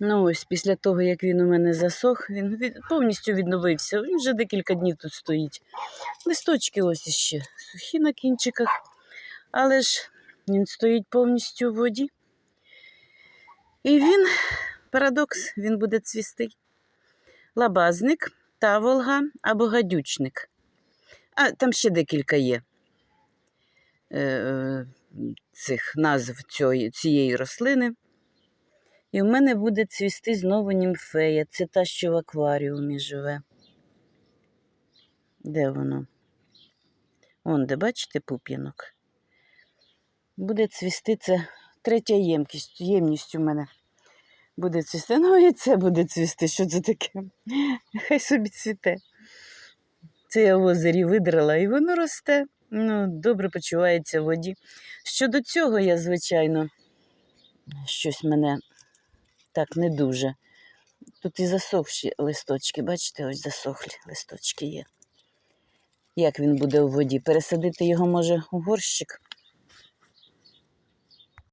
Ну ось, після того, як він у мене засох, він повністю відновився. Він вже декілька днів тут стоїть. Листочки ось іще сухі на кінчиках, але ж він стоїть повністю в воді. І він, парадокс, він буде цвісти. Лабазник, таволга або гадючник. А там ще декілька є е, цих назв цієї, цієї рослини. І в мене буде цвісти знову німфея. Це та, що в акваріумі живе. Де воно? Вон, де бачите пуп'янок? Буде цвісти це третя ємкість, ємність у мене. Буде цвісти. Ну і це буде цвісти. Що це таке? Хай собі цвіте. Це я в озері видрала, і воно росте. Ну, добре почувається в воді. Щодо цього, я, звичайно, щось мене так не дуже. Тут і засохші листочки, бачите, ось засохлі листочки є. Як він буде у воді? Пересадити його може у горщик.